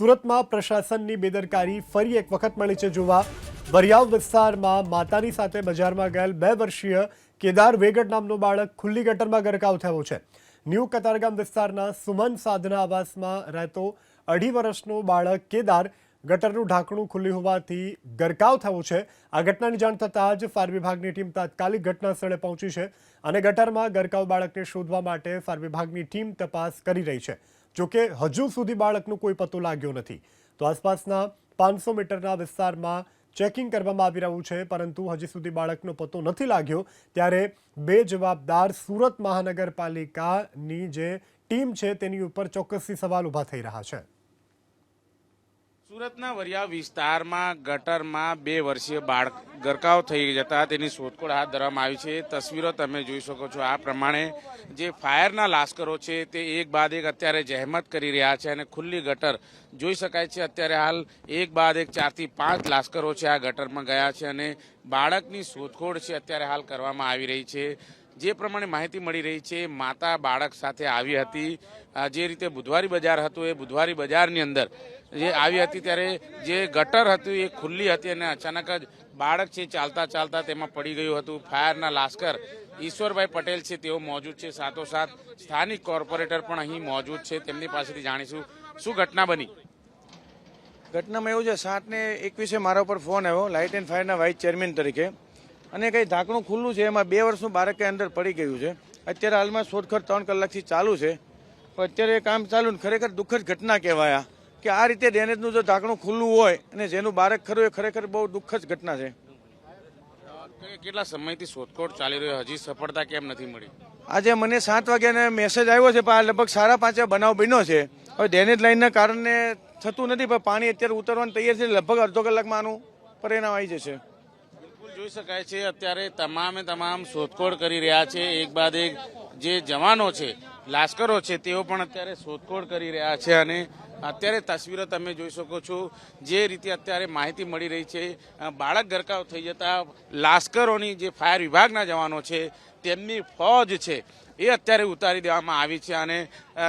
સુરતમાં પ્રશાસનની બેદરકારી ફરી એક વખત મળી છે જોવા. વરિયાવ વિસ્તારમાં માતાની સાથે બજારમાં ગયેલ બે વર્ષીય કેદાર વેગટ નામનો બાળક ખુલ્લી ગટરમાં ગરકાવ થયો છે. ન્યૂ કતારગામ વિસ્તારના સુમન સાધના આવાસમાં રહેતો અઢી વર્ષનો બાળક કેદાર ગટરનું ઢાંકણું ખુલ્લું હોવાથી ગરકાવ થયો છે. આ ઘટનાની જાણ થતાં જ ફાયર વિભાગની ટીમ તાત્કાલિક ઘટના સ્થળે પહોંચી છે અને ગટરમાં ગરકાવ બાળકને શોધવા માટે ફાયર વિભાગની ટીમ તપાસ કરી રહી છે. જોકે હજુ સુધી બાળકનો કોઈ પતો લાગ્યો નથી. તો આસપાસના પાંચસો મીટરના વિસ્તારમાં ચેકિંગ કરવામાં આવી રહ્યું છે, પરંતુ હજી સુધી બાળકનો પતો નથી લાગ્યો. ત્યારે બે જવાબદાર સુરત મહાનગરપાલિકાની જે ટીમ છે, તેની ઉપર ચોક્કસથી સવાલ ઊભા થઈ રહ્યા છે. સુરતના વરિયા વિસ્તારમાં ગટરમાં બે વર્ષીય બાળક ગરકાવ થઈ જતા તેની શોધખોળ હાથ ધરવામાં આવી છે. તસવીરો તમે જોઈ શકો છો. આ પ્રમાણે જે ફાયરના લાશ્કરો છે તે એક બાદ એક અત્યારે જહેમત કરી રહ્યા છે અને ખુલ્લી ગટર જોઈ શકાય છે. અત્યારે હાલ એક બાદ એક ચારથી પાંચ લાશ્કરો છે આ ગટરમાં ગયા છે અને બાળકની શોધખોળ છે અત્યારે હાલ કરવામાં આવી રહી છે. જે પ્રમાણે માહિતી મળી રહી છે, માતા બાળક સાથે આવી હતી. જે રીતે બુધવારી બજાર હતું એ બુધવારી બજારની અંદર જે આવી હતી ત્યારે જે ગટર હતું, એ ખુલ્લી હતી અને અચાનક જ બાળક છે, ચાલતા ચાલતા તેમાં પડી ગયું હતું. ફાયરના લાશ્કર ઈશ્વરભાઈ પટેલ છે, તેઓ મોજૂદ છે. સાથોસાથ સ્થાનિક કોર્પોરેટર પણ અહીં મોજૂદ છે. તેમની પાસેથી જાણીશું શું ઘટના બની. ઘટનામાં એવું છે, સાતને એકવીસે મારા ઉપર ફોન આવ્યો, લાઇટ એન્ડ ફાયરના વાઇસ ચેરમેન તરીકે. અને કંઈ ઢાંકણું ખુલ્લું છે, એમાં બે વર્ષનું બાળક અંદર પડી ગયું છે. અત્યારે હાલમાં શોધખોળ ત્રણ કલાકથી ચાલુ છે. પણ અત્યારે કામ ચાલુ ને ખરેખર દુઃખદ ઘટના કહેવાયા. કે આ રીતે ડેનેજનું જો ઢાંકણું ખુલ્લું હોય અને જેનું બાળક ખરું એ ખરેખર બહુ દુઃખદ ઘટના છે. કેટલા સમયથી શોધખોળ ચાલી રહ્યો હજી સફળતા કેમ નથી મળી? આજે મને સાત વાગ્યાને મેસેજ આવ્યો છે પણ લગભગ સાડા પાંચે બનાવ બન્યો છે. હવે ડેનેજ લાઇનના કારણે થતું નથી પણ પાણી અત્યારે ઉતરવાનું તૈયાર છે લગભગ અડધો કલાકમાં આનું પરિણામ આવી જશે. જોઈ શકાય છે, અત્યારે તમામે તમામ શોધખોળ કરી રહ્યા છે. એક બાદ એક જે જવાનો છે, લાશ્કરો છે, તેઓ પણ અત્યારે શોધખોળ કરી રહ્યા છે અને અત્યારે તસવીરો તમે જોઈ શકો છો, જે રીતે અત્યારે માહિતી મળી રહી છે. બાળક ગરકાવ થઈ જતા લાશ્કરોની જે ફાયર વિભાગના જવાનો છે, તેમની ફોજ છે, એ અત્યારે ઉતારી દેવામાં આવી છે અને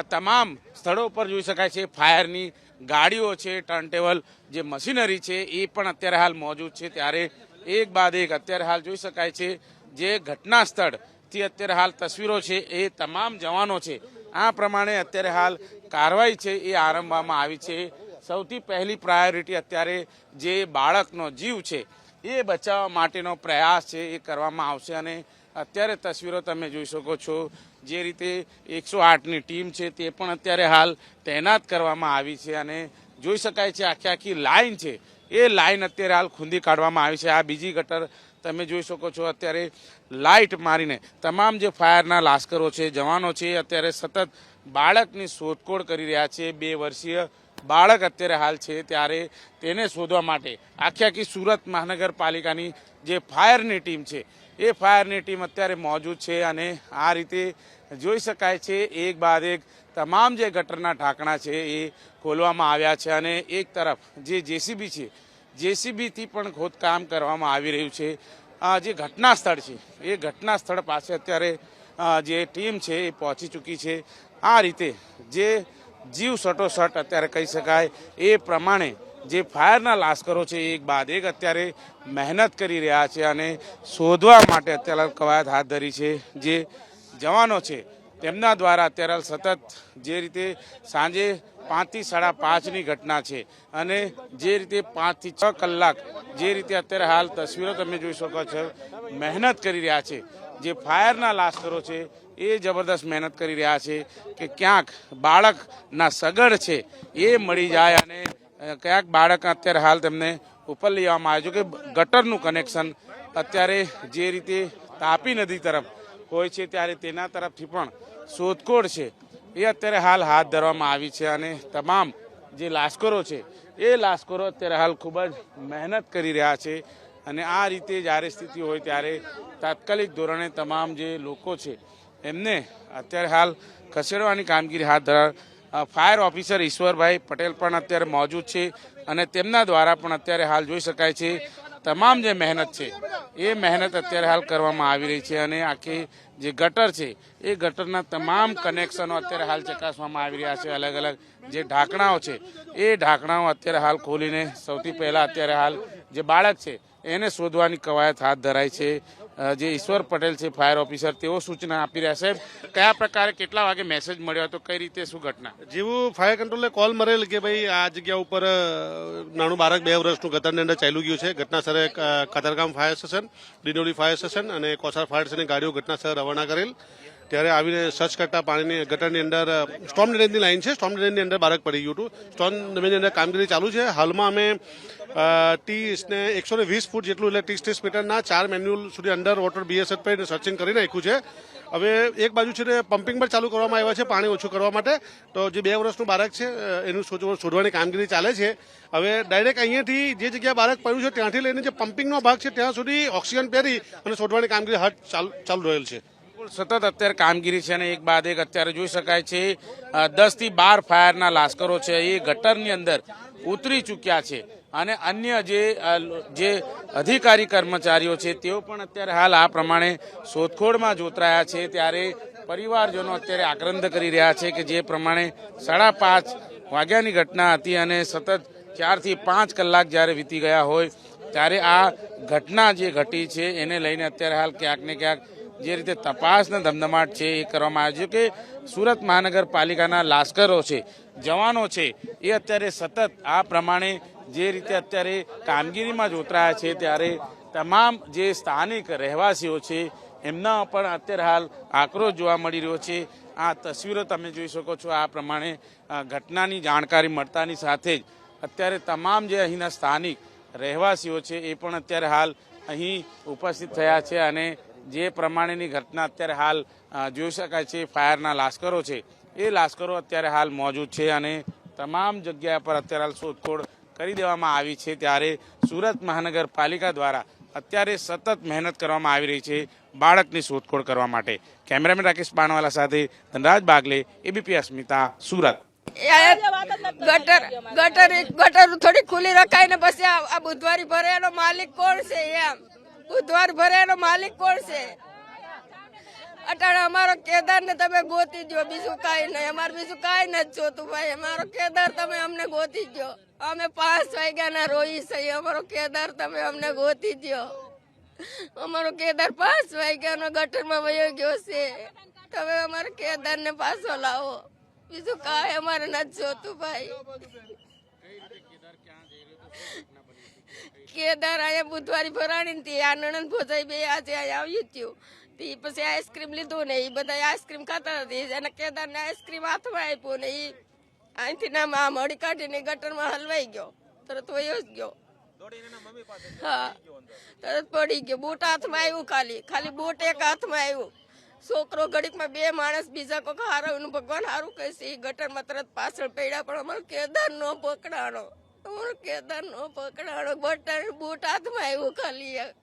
તમામ સ્થળો પર જોઈ શકાય છે, ફાયરની ગાડીઓ છે ટર્નટેબલ જે મશીનરી છે, એ પણ અત્યારે હાલ મોજૂદ છે. ત્યારે એક બાદ એક અત્યારે હાલ જોઈ શકાય છે, જે ઘટના સ્થળથી અત્યારે હાલ તસવીરો છે એ તમામ જવાનો છે. આ પ્રમાણે અત્યારે હાલ કાર્યવાહી છે એ આરંભવામાં આવી છે. સૌથી પહેલી પ્રાયોરિટી અત્યારે જે બાળકનો જીવ છે એ બચાવવા માટેનો પ્રયાસ છે એ કરવામાં આવશે અને અત્યારે તસવીરો તમે જોઈ શકો છો, જે રીતે એકસો આઠની ટીમ છે તે પણ અત્યારે હાલ તૈનાત કરવામાં આવી છે અને જોઈ શકાય છે આખી આખી લાઇન છે એ લાઈન અત્યારે હાલ ખૂંદી કાઢવામાં આવી છે. આ બીજી ગટર તમે જોઈ શકો છો, અત્યારે લાઇટ મારીને તમામ જે ફાયરના લાશ્કરો છે, જવાનો છે અત્યારે સતત બાળકની શોધખોળ કરી રહ્યા છે. બે વર્ષીય બાળક અત્યારે હાલ છે, ત્યારે તેને શોધવા માટે આખી આખી સુરત મહાનગરપાલિકાની જે ફાયરની ટીમ છે, એ ફાયરની ટીમ અત્યારે મોજૂદ છે અને આ રીતે જોઈ શકાય છે, એક બાદ એક તમામ જે ગટરના ઢાંકણા છે એ ખોલવામાં આવ્યા છે અને એક તરફ જે જેસીબી છે, જેસીબીથી પણ ખોદકામ કરવામાં આવી રહ્યું છે. આ જે ઘટના સ્થળ છે, એ ઘટના સ્થળ પાસે અત્યારે જે ટીમ છે એ પહોંચી ચૂકી છે. આ રીતે જે જીવ સટોસટ અત્યારે કહી શકાય, એ પ્રમાણે જે ફાયરના લાશ્કરો છે, એક બાદ એક અત્યારે મહેનત કરી રહ્યા છે અને શોધવા માટે અત્યારે કવાયત હાથ ધરી છે, જે જવાનો છે. તેમના દ્વારા અત્યારે સતત જે રીતે સાંજે પાંચથી સાડા પાંચની ઘટના છે અને જે રીતે પાંચથી છ કલાક જે રીતે અત્યારે હાલ તસવીરો તમે જોઈ શકો છો, મહેનત કરી રહ્યા છે. જે ફાયરના લાશ્કરો છે એ જબરદસ્ત મહેનત કરી રહ્યા છે કે ક્યાંક બાળકના સગડ છે એ મળી જાય અને ક્યાંક બાળક અત્યારે હાલ તેમને ઉપર લેવામાં આવ્યું કે ગટરનું કનેક્શન અત્યારે જે રીતે તાપી નદી તરફ હોય છે ત્યારે તેના તરફથી પણ શોધખોળ છે. એ અત્યારે હાલ હાથ ધરવામાં આવી છે અને તમામ જે લાશ્કરો છે, એ લાશ્કરો અત્યારે હાલ ખૂબ જ મહેનત કરી રહ્યા છે અને આ રીતે જ્યારે સ્થિતિ હોય ત્યારે તાત્કાલિક ધોરણે તમામ જે લોકો છે, એમને અત્યારે હાલ ખસેડવાની કામગીરી હાથ ધરા ફાયર ઓફિસર ઈશ્વરભાઈ પટેલ પણ અત્યારે મોજૂદ છે અને તેમના દ્વારા પણ અત્યારે હાલ જોઈ શકાય છે તમામ જે મહેનત છે, એ મહેનત અત્યારે હાલ કરવામાં આવી રહી છે અને આખી જે ગટર છે, એ ગટરના તમામ કનેક્શનો અત્યારે હાલ ચકાસવામાં આવી રહ્યા છે. અલગ અલગ જે ઢાંકણાઓ છે, એ ઢાંકણાઓ અત્યારે હાલ ખોલીને સૌથી પહેલાં અત્યારે હાલ જે બાળક છે, એને શોધવાની કવાયત હાથ ધરાઈ છે. જે ઈશ્વર પટેલ છે, ફાયર ઓફિસર, તેઓ સૂચના આપી રહ્યા છે. કયા પ્રકારે કેટલા વાગે મેસેજ મળ્યો હતો, કઈ રીતે, શું ઘટના? જેવું ફાયર કંટ્રોલે કોલ મરેલ કે ભાઈ આ જગ્યા ઉપર નાનું બાળક બે વર્ષનું ગટરની અંદર ચાલ્યું ગયું છે. ઘટના સ્થળે Katargam fire station Dindoli fire station અને કોસાર ફાયર સ્ટેશનની ગાડીઓ ઘટના સ્થળે રવાના કરેલ. ત્યારે આવીને સર્ચ કરતા પાણીની, ગટરની અંદર સ્ટોમ ડ્રેનની લાઈન છે. સ્ટોમ ડ્રેનની અંદર બાળક પડી ગયું હતું. સ્ટોમ ડ્રેનની અંદર કામગીરી ચાલુ છે. હાલમાં અમે અ, ને એકસો ને વીસ ફૂટ જેટલું એટલે ત્રીસ ત્રીસ મીટરના ચાર મેન્યુઅલ સુધી અંડર વોટર બીએસએફ પર સર્ચિંગ કરી નાખ્યું છે. હવે એક બાજુ છે ને પમ્પિંગ પણ ચાલુ કરવામાં આવ્યા છે પાણી ઓછું કરવા માટે. તો જે બે વર્ષનું બાળક છે એનું શોધવા- શોધવાની કામગીરી ચાલે છે. હવે ડાયરેક્ટ અહીંયાથી જે જગ્યા બાળક પડ્યું છે ત્યાંથી લઈને જે પમ્પિંગનો ભાગ છે ત્યાં સુધી ઓક્સિજન પહેરી અને શોધવાની કામગીરી હાથ ચાલુ રહેલ છે. સતત અત્યારે કામગીરી છે અને એક બાદ એક અત્યારે જોઈ શકાય છે દસથી બાર ફાયરના લાશ્કરો છે એ ગટરની અંદર ઉતરી ચૂક્યા છે. અને અન્ય જે જે અધિકારી કર્મચારીઓ છે, તેઓ પણ અત્યારે હાલ આ પ્રમાણે શોધખોળમાં જોતરાયા છે. ત્યારે પરિવારજનો અત્યારે આક્રંદ કરી રહ્યા છે કે જે પ્રમાણે સાડા પાંચ વાગ્યાની ઘટના હતી અને સતત ચારથી પાંચ કલાક જ્યારે વીતી ગયા હોય, ત્યારે આ ઘટના જે ઘટી છે, એને લઈને અત્યારે હાલ ક્યાંક ક્યાંક જે રીતે તપાસના ધમધમાટ છે, એ કરવામાં આવ્યો છે કે સુરત મહાનગરપાલિકાના લાશ્કરો છે, જવાનો છે, એ અત્યારે સતત આ પ્રમાણે જે રીતે અત્યારે કામગીરીમાં જોતરાયા છે, ત્યારે તમામ જે સ્થાનિક રહેવાસીઓ છે, એમના પણ અત્યારે હાલ આક્રોશ જોવા મળી રહ્યો છે. આ તસવીરો તમે જોઈ શકો છો, આ પ્રમાણે ઘટનાની જાણકારી મળતાની સાથે જ અત્યારે તમામ જે અહીંના સ્થાનિક રહેવાસીઓ છે, એ પણ અત્યારે હાલ અહીં ઉપસ્થિત થયા છે અને જે પ્રમાણેની ઘટના અત્યારે હાલ જોઈ શકાય છે, ફાયરના લાશ્કરો છે. એ લાશ્કરો અત્યારે હાલ મોજૂદ છે અને તમામ જગ્યા પર અત્યારે હાલ શોધખોળ કરી દેવામાં આવી છે ત્યારે સુરત મહાનગરપાલિકા દ્વારા અત્યારે સતત મહેનત કરવામાં આવી રહી છે બાળકની શોધખોળ કરવા માટે. કેમેરામેન રાકેશ બાણવાલા સાથે ધનરાજ બાગલે એબીપી અસ્મિતા, સુરત. ગટર ગટર ગટર થોડી ખુલ્લી રખાય ને પછી આ બુધવારી ભરે એનો માલિક કોણ છે એમ? બુધવાર ભરે એનો માલિક કોણ છે? અટાણે અમારો કેદાર ને તમે ગોતી દો બીજું કાંઈ નહીં. અમારે બીજું કાંઈ નથી જોતું ભાઈ. અમારો કેદાર તમે અમને ગોતી ગયો અમે પાંચ વાગ્યાના રોઈ છીએ. અમારો કેદાર તમે અમને ગોતી દો અમારો કેદાર પાંચ વાગ્યાનો ગટરમાં વયો ગયો છે. તમે અમારા કેદાર ને પાછો લાવો. બીજું કાંઈ અમારે નથી જોતું ભાઈ. કેદાર અહીંયા બુધવારી ભરાણી આ નણંદ ભોજાઈ બે આજે અહીંયા આવ્યું થયું. તે પછી આઈસ્ક્રીમ લીધું ને એ બધા આઈસ્ક્રીમ ખાતા હતી એને કેદારને આઈસ્ક્રીમ હાથમાં આપ્યું ને એ અહીંથી ના આમ હળી કાઢીને ગટરમાં હલવાઈ ગયો તરત વયો જ ગયો. હા તરત પડી ગયો બૂટ હાથમાં આવ્યું ખાલી ખાલી બૂટ એક હાથમાં આવ્યું. છોકરો ઘડીકમાં બે માણસ બીજા કોક હારું ભગવાન હારું કહે છે એ ગટરમાં તરત પાછળ પડ્યા પણ અમારો કેદાર નો પકડાણો અમારો કેદાર નો પકડાણો બટન બૂટ હાથમાં આવ્યું ખાલી એક.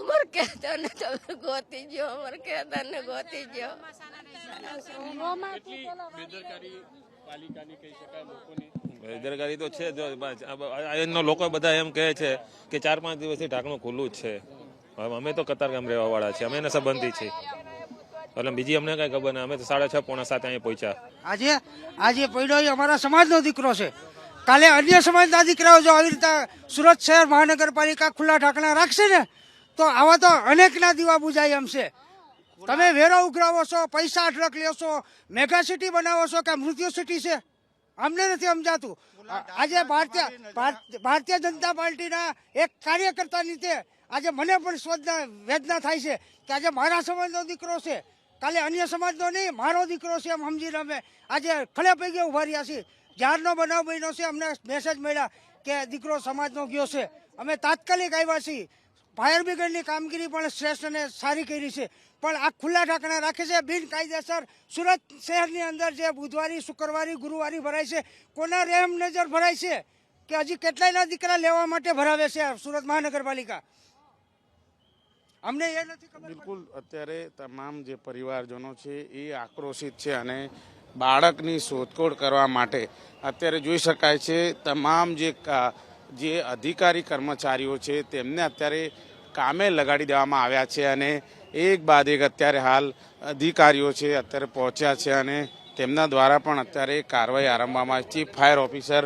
અમારે કહેતા ને તમે ગોતી ગયો અમર કહેતા ને ગોતી ગયો. બેદરકારી તો છે જ. અહીંનો લોકો બધા એમ કહે છે કે ચાર પાંચ દિવસથી ઢાંકણું ખુલ્લું જ છે. હવે અમે તો કતારગામ રહેવા વાળા છીએ અમે એને સંબંધી છીએ. એટલે બીજી અમને કઈ ખબર નહીં અમે તો સાડા છ પોણા સાત અહીંયા પહોંચ્યા. આજે આજે પડ્યો એ અમારા સમાજનો દીકરો છે. કાલે અન્ય સમાજના દીકરાઓ જો આવી રીતે સુરત શહેર મહાનગરપાલિકા ખુલ્લા ઢાંકણા રાખશે ને તો આવા તો અનેકના દીવા બુજાય એમ છે. તમે વેરો ઉઘરાવો છો પૈસા અઢળક લેશો મેગા સિટી બનાવો છો કે મૃત્યુ સિટી છે? અમને નથી સમજાતું. આજે ભારતીય ભારતીય જનતા પાર્ટીના એક કાર્યકર્તાની રીતે આજે મને પણ સ્વદના વેદના થાય છે કે આજે મારા સમાજનો દીકરો છે. કાલે અન્ય સમાજનો નહીં મારો દીકરો છે એમ સમજીને અમે આજે ખડે પૈકી ઊભા રહ્યા છીએ. જ્યારનો બનાવ બન્યો છે અમને મેસેજ મળ્યા કે દીકરો સમાજનો ગયો છે. અમે તાત્કાલિક આવ્યા છીએ. ફાયર બ્રિગેડની કામગીરી પણ શ્રેષ્ઠ અને સારી કરી છે. પણ આ ખુલ્લા ઢાંકણા રાખે છે બિનકાયદેસર. સુરત શહેરની અંદર જે બુધવારી, શુક્રવારી, ગુરુવારી ભરાય છે, કોના રહેમ નજર ભરાય છે કે હજી કેટલાયના દીકરા લેવા માટે ભરાવે છે સુરત મહાનગરપાલિકા? અમને એ નથી ખબર બિલકુલ, અત્યારે તમામ જે પરિવારજનો છે એ આક્રોશિત છે અને બાળકની શોધખોળ કરવા માટે અત્યારે જોઈ શકાય છે, તમામ જે જે અધિકારી કર્મચારીઓ છે તેમને અત્યારે કામે લગાડી દેવામાં આવ્યા છે અને એક બાદ એક અત્યારે હાલ અધિકારીઓ છે અત્યારે પહોંચ્યા છે અને તેમના દ્વારા પણ અત્યારે કાર્યવાહી આરંભવામાં આવી chief fire officer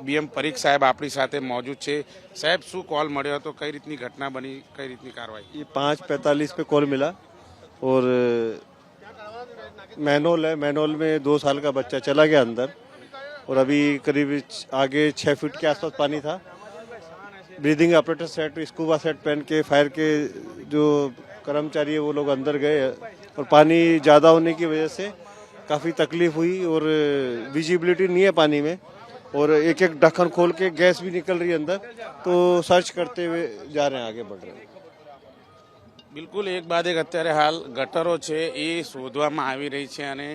B M Parikh સાહેબ આપણી સાથે મોજૂદ છે સાહેબ શું કોલ મળ્યો હતો કઈ રીતની ઘટના બની કઈ રીતની કાર્યવાહી ये पाँच पैंतालीस पे कॉल मिला और मैनोल है मैनोल में दो साल का बच्चा चला गया अंदर और अभी करीब आगे छः फीट के आसपास पानी था breathing operator set scuba set पहन के फायर के जो कर्मचारी है वो लोग अंदर गए और पानी ज़्यादा होने की वजह से काफ़ी तकलीफ हुई और विजिबिलिटी नहीं है पानी में और एक एक ढक्कन खोल के गैस भी निकल रही है अंदर तो सर्च करते हुए जा रहे हैं आगे बढ़ रहे हैं બિલકુલ એક બાદ એક અત્યારે હાલ ગટરો છે એ શોધવામાં આવી રહી છે અને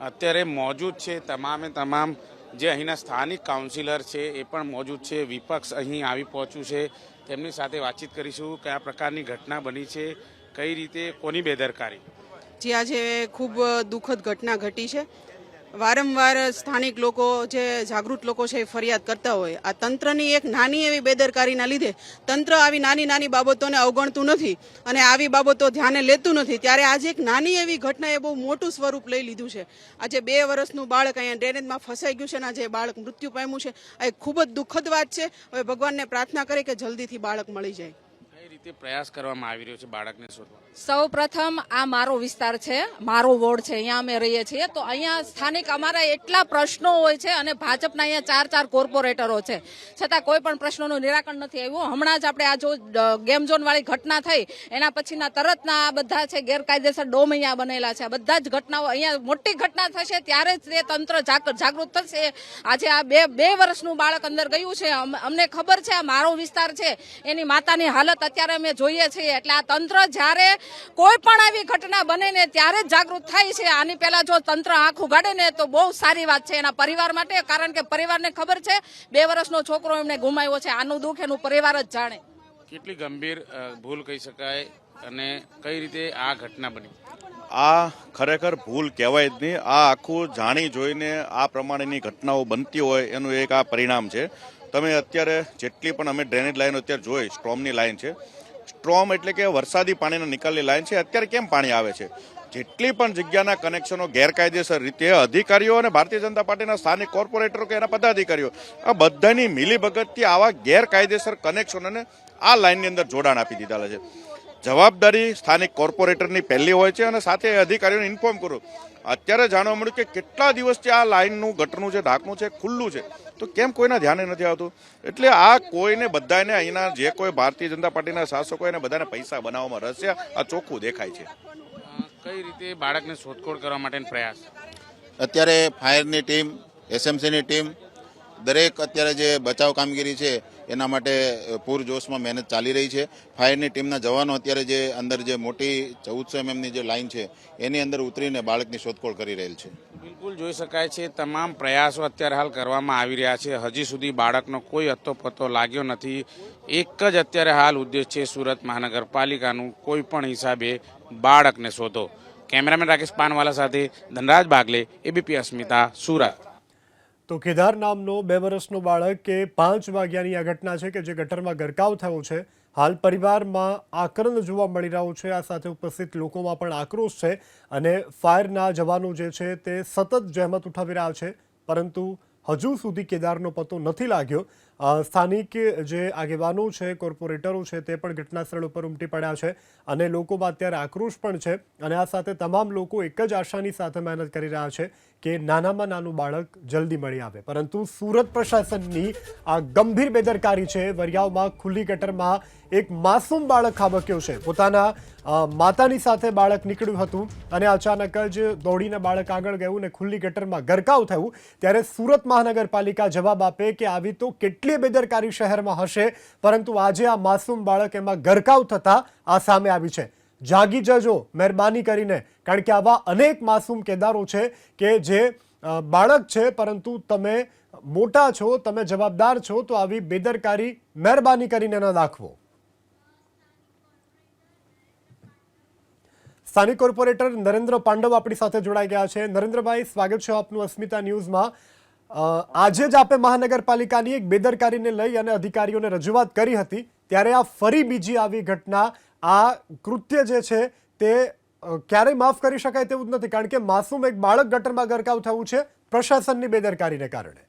અત્યારે મોજૂદ છે તમામે તમામ જે અહીંના સ્થાનિક કાઉન્સિલર છે, એ પણ મોજૂદ છે. વિપક્ષ અહીં આવી પહોંચ્યું છે. તેમની સાથે વાતચીત કરીશું કયા પ્રકારની ઘટના બની છે. કઈ રીતે, કોની બેદરકારી? જે, આજે ખૂબ દુઃખદ ઘટના ઘટી છે. વારંવાર સ્થાનિક લોકો જે જાગૃત લોકો છે એ ફરિયાદ કરતા હોય. આ તંત્રની એક નાની એવી બેદરકારીના લીધે તંત્ર આવી નાની નાની બાબતોને અવગણતું નથી અને આવી બાબતો ધ્યાને લેતું નથી. ત્યારે આજે એક નાની એવી ઘટનાએ બહુ મોટું સ્વરૂપ લઈ લીધું છે. આજે બે વર્ષનું બાળક અહીંયા ડ્રેનેજમાં ફસાઈ ગયું છે અને આજે બાળક મૃત્યુ પામ્યું છે. આ એક ખૂબ જ દુઃખદ વાત છે. હવે ભગવાનને પ્રાર્થના કરે કે જલ્દીથી બાળક મળી જાય. રીતે પ્રયાસ કરવામાં આવી રહ્યો છે બાળકને શોધવા? સૌ પ્રથમ આ મારો વિસ્તાર છે, મારો વોર્ડ છે, અહીંયા અમે રહીએ છીએ. તો અહીંયા સ્થાનિક અમારા એટલા પ્રશ્નો હોય છે અને ભાજપના અહીંયા ચાર ચાર કોર્પોરેટરો છે. છતાં કોઈ પણ પ્રશ્નોનું નિરાકરણ નથી આવ્યું. હમણાં જ આપણે આ જો ગેમ ઝોન વાળી ઘટના થઈ, એના પછીના તરતના આ બધા છે ગેરકાયદેસર ડોમ અહીંયા બનેલા છે. બધા જ ઘટનાઓ અહીંયા મોટી ઘટના થશે ત્યારે જ તે તંત્ર જાગૃત થશે. આજે આ બે બે વર્ષનું બાળક અંદર ગયું છે. અમને ખબર છે આ મારો વિસ્તાર છે. એની માતાની હાલત અત્યારે અમે જોઈએ છીએ. એટલે આ તંત્ર જ્યારે કોઈ પણ આવી ઘટના બને ને ત્યારે જ જાગૃત થાય છે. આની પહેલાં જો તંત્ર આંખ ઉગાડે ને તો બહુ સારી વાત છે એના પરિવાર માટે કારણ કે પરિવારને ખબર છે બે વર્ષનો છોકરો એમને ગુમાવ્યો છે. આનું દુઃખ એનું પરિવાર જ જાણે. કેટલી ગંભીર ભૂલ કહી શકાય અને કઈ રીતે આ ઘટના બની? આ ખરેખર ભૂલ કહેવાય જ નહીં. આ આખું જાણી જોઈને આ પ્રમાણેની ઘટનાઓ બનતી હોય એનું એક આ પરિણામ છે. તમે અત્યારે જેટલી પણ અમે ડ્રેનેજ લાઈન અત્યારે જોઈ સ્ટ્રોમની લાઈન છે સ્ટ્રોમ એટલે કે વરસાદી પાણીના નિકાલની લાઈન છે. અત્યારે કેમ પાણી આવે છે? જેટલી પણ જગ્યાના કનેક્શનો ગેરકાયદેસર રીતે અધિકારીઓ અને ભારતીય જનતા પાર્ટીના સ્થાનિક કોર્પોરેટરો કે એના પદાધિકારીઓ, આ બધાની મિલીભગતથી આવા ગેરકાયદેસર કનેક્શનોને આ લાઈનની અંદર જોડાણ આપી દીધેલા છે. જવાબદારી સ્થાનિક કોર્પોરેટરની પહેલી હોય છે અને સાથે અધિકારીઓને ઇન્ફોર્મ કરો. અત્યારે જાણવા મળ્યું કે કેટલા દિવસથી આ લાઇનનું ગટરનું જે ઢાંકણું છે ખુલ્લું છે. તો કેમ કોઈના ધ્યાને નથી આવતું? એટલે આ કોઈને બધાને અહીંના જે કોઈ ભારતીય જનતા પાર્ટીના શાસકો એને બધાને પૈસા બનાવવામાં રસ છે. આ ચોખ્ખું દેખાય છે. કઈ રીતે બાળકને શોધખોળ કરવા માટેનો પ્રયાસ? અત્યારે ફાયરની ટીમ એસએમસીની ટીમ દરેક અત્યારે જે બચાવ કામગીરી છે, એના માટે પૂરજોશમાં મહેનત ચાલી રહી છે. ફાયરની ટીમના જવાનો અત્યારે જે અંદર જે મોટી ચૌદસો એમએમની જે લાઇન છે, એની અંદર ઉતરીને બાળકની શોધખોળ કરી રહેલ છે. બિલકુલ જોઈ શકાય છે, તમામ પ્રયાસો અત્યારે હાલ કરવામાં આવી રહ્યા છે. હજી સુધી બાળકનો કોઈ અત્તો પત્તો લાગ્યો નથી. એક જ અત્યારે હાલ ઉદ્દેશ છે સુરત મહાનગરપાલિકાનું કોઈ પણ હિસાબે બાળકને શોધો. કેમેરામેન રાકેશ પાનવાલા સાથે ધનરાજ બાગલે, એબીપી અસ્મિતા, સુરત. તો કેદાર નામનો બે વર્ષનો બાળક કે પાંચ વાગ્યાની આ ઘટના છે કે જે ગટરમાં ગરકાવ થયો છે. હાલ પરિવારમાં આક્રંદ જોવા મળી રહ્યો છે. આ સાથે ઉપસ્થિત લોકોમાં પણ આક્રોશ છે અને ફાયરના જવાનો જે છે તે સતત જહેમત ઉઠાવી રહ્યા છે. પરંતુ હજુ સુધી કેદારનો પત્તો નથી લાગ્યો. સ્થાનિક જે આગેવાનો છે, કોર્પોરેટરો છે, તે પણ ઘટના સ્થળ ઉપર ઉમટી પડ્યા છે અને લોકોમાં અત્યારે આક્રોશ પણ છે અને આ સાથે તમામ લોકો એક જ આશાની સાથે મહેનત કરી રહ્યા છે કે નાનામાં નાનું બાળક જલ્દી મળી આવે. પરંતુ સુરત પ્રશાસનની આ ગંભીર બેદરકારી છે વરિયાવમાં ખુલ્લી ગટરમાં એક માસૂમ બાળક ખાબક્યો છે. પોતાના માતાની સાથે બાળક નીકળ્યું હતું અને અચાનક જ દોડીને બાળક આગળ ગયું ને ખુલ્લી ગટરમાં ગરકાવ થયું. ત્યારે સુરત મહાનગરપાલિકા જવાબ આપે કે આવી તો કેટલી બેદરકારી શહેરમાં હશે, પરંતુ આજે આ માસૂમ બાળક એમાં ગરકાવ થતા આ સામે આવી છે. જાગી જજો, મહેરબાની કરીને, કારણ કે આવા અનેક માસૂમ કેદારો છે કે જે બાળક છે, પરંતુ તમે મોટા છો, તમે જવાબદાર છો, તો આવી બેદરકારી મહેરબાની કરીને ન દાખવો. સ્થાનિક કોર્પોરેટર નરેન્દ્ર પાંડવ આપણી સાથે જોડાઈ ગયા છે. નરેન્દ્રભાઈ, સ્વાગત છે આપનું અસ્મિતા ન્યૂઝમાં. આજે જ આપે મહાનગરપાલિકાની એક બેદરકારીને લઈ અને અધિકારીઓને રજૂઆત કરી હતી, ત્યારે આ ફરી બીજી આવી ઘટના, આ કૃત્ય જે છે તે ક્યારેય માફ કરી શકાય તેવું જ નથી, કારણ કે માસૂમ એક બાળક ગટરમાં ગરકાવ થયું છે, પ્રશાસનની બેદરકારીને કારણે.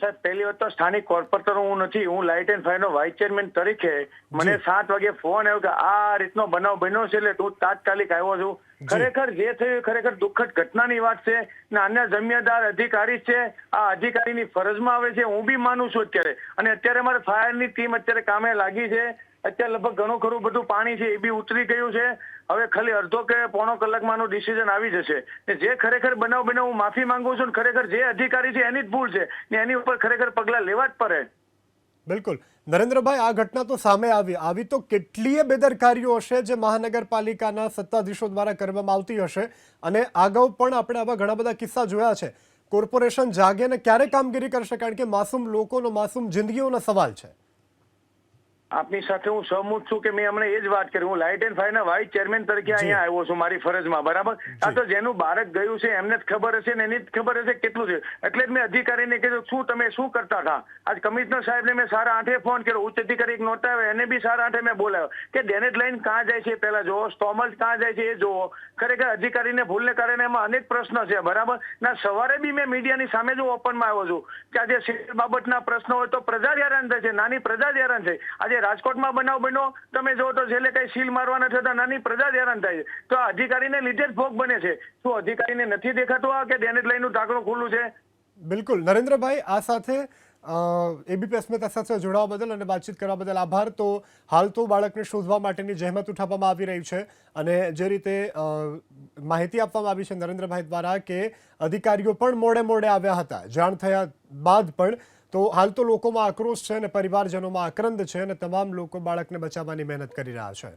સાહેબ પહેલી વાત તો સ્થાનિક કોર્પોરેટર હું નથી હું લાઇટ એન્ડ ફાયર નો વાઇસ ચેરમેન તરીકે મને સાત વાગે ફોન આવ્યો કે આ રીતનો બનાવ બન્યો છે એટલે તું તાત્કાલિક આવ્યો છું. ખરેખર જે થયું ખરેખર દુઃખદ ઘટનાની વાત છે ને અન્ય જમીનદાર અધિકારી છે આ અધિકારીની ફરજમાં આવે છે હું બી માનું છું અત્યારે. અને અત્યારે મારે ફાયરની ટીમ અત્યારે કામે લાગી છે. અત્યારે લગભગ ઘણું ખરું બધું પાણી છે એ બી ઉતરી ગયું છે. હવે ખાલી અડધો કે પોણો કલાકમાં ડિસિઝન આવી જશે. ને જે ખરેખર બનાવ બનાવ હું માફી માંગુ છું ને ખરેખર જે અધિકારી છે એની જ ભૂલ છે. ને એની ઉપર ખરેખર પગલાં લેવા જ પડે. બિલકુલ. નરેન્દ્રભાઈ, આ ઘટના તો સામે આવી. આવી તો કેટલીય બેદરકારીઓ હશે જે મહાનગરપાલિકાના સત્તાધીશો દ્વારા કરવામાં આવતી હશે. અને અગાઉ પણ આપણે આવા ઘણા બધા કિસ્સા જોયા છે. કોર્પોરેશન જાગે ને ક્યારે કામગીરી કરશે? કારણ કે માસૂમ લોકોનો, માસૂમ જિંદગીઓનો સવાલ છે. આપની સાથે હું સહમત છું કે મેં હમણાં એ જ વાત કરી. હું લાઇટ એન્ડ ફાયરના વાઇસ ચેરમેન તરીકે અહીંયા આવ્યો છું મારી ફરજમાં બરાબર? આ તો જેનું બાળક ગયું છે એમને જ ખબર હશે ને એની જ ખબર હશે કેટલું છે એટલે જ મેં અધિકારીને કીધું શું તમે શું કરતા હતા? આજ કમિશનર સાહેબને મેં સારા આઠે ફોન કર્યો. ઉચ્ચ અધિકારી એક આવ્યો એને બી સારા આઠે મેં બોલાવ્યો કે ડેનેટ લાઈન કાં જાય છે એ પહેલા જોવો સ્ટોમલ કાં જાય છે એ જોવો ખરેખર અધિકારીને ભૂલને કારણે એમાં અનેક પ્રશ્ન છે. બરાબર? ના, સવારે બી મેં મીડિયાની સામે જ ઓપનમાં આવ્યો છું કે આજે શેર બાબતના પ્રશ્નો હોય તો પ્રજા જ હેરાન થાય છે. નાની પ્રજા જ હેરાન છે આજે રાજકોટમાં બનાવ બન્યો, તમે જો તો છેલ્લે કઈ સીલ મારવાના થતા, નાની પ્રજા જ હેરાન થાય છે. તો આ અધિકારીને લીધે જ ભોગ બને છે. શું અધિકારીને નથી દેખાતું આ કે ડેનેટ લાઈનનું ઢાંકણું ખુલ્લું છે? બિલકુલ. નરેન્દ્રભાઈ, આ સાથે એબીપી અસ્મિતા સાથે જોડાવા બદલ અને વાતચીત કરવા બદલ આભાર. તો હાલ તો બાળકને શોધવા માટેની જહેમત ઉઠાવવામાં આવી રહી છે અને જે રીતે માહિતી આપવામાં આવી છે નરેન્દ્રભાઈ દ્વારા કે અધિકારીઓ પણ મોડે મોડે આવ્યા હતા. જાણ થયા બાદ પણ તો હાલ તો લોકોમાં આક્રોશ છે અને પરિવારજનોમાં આક્રંદ છે અને તમામ લોકો બાળકને બચાવવાની મહેનત કરી રહ્યા છે.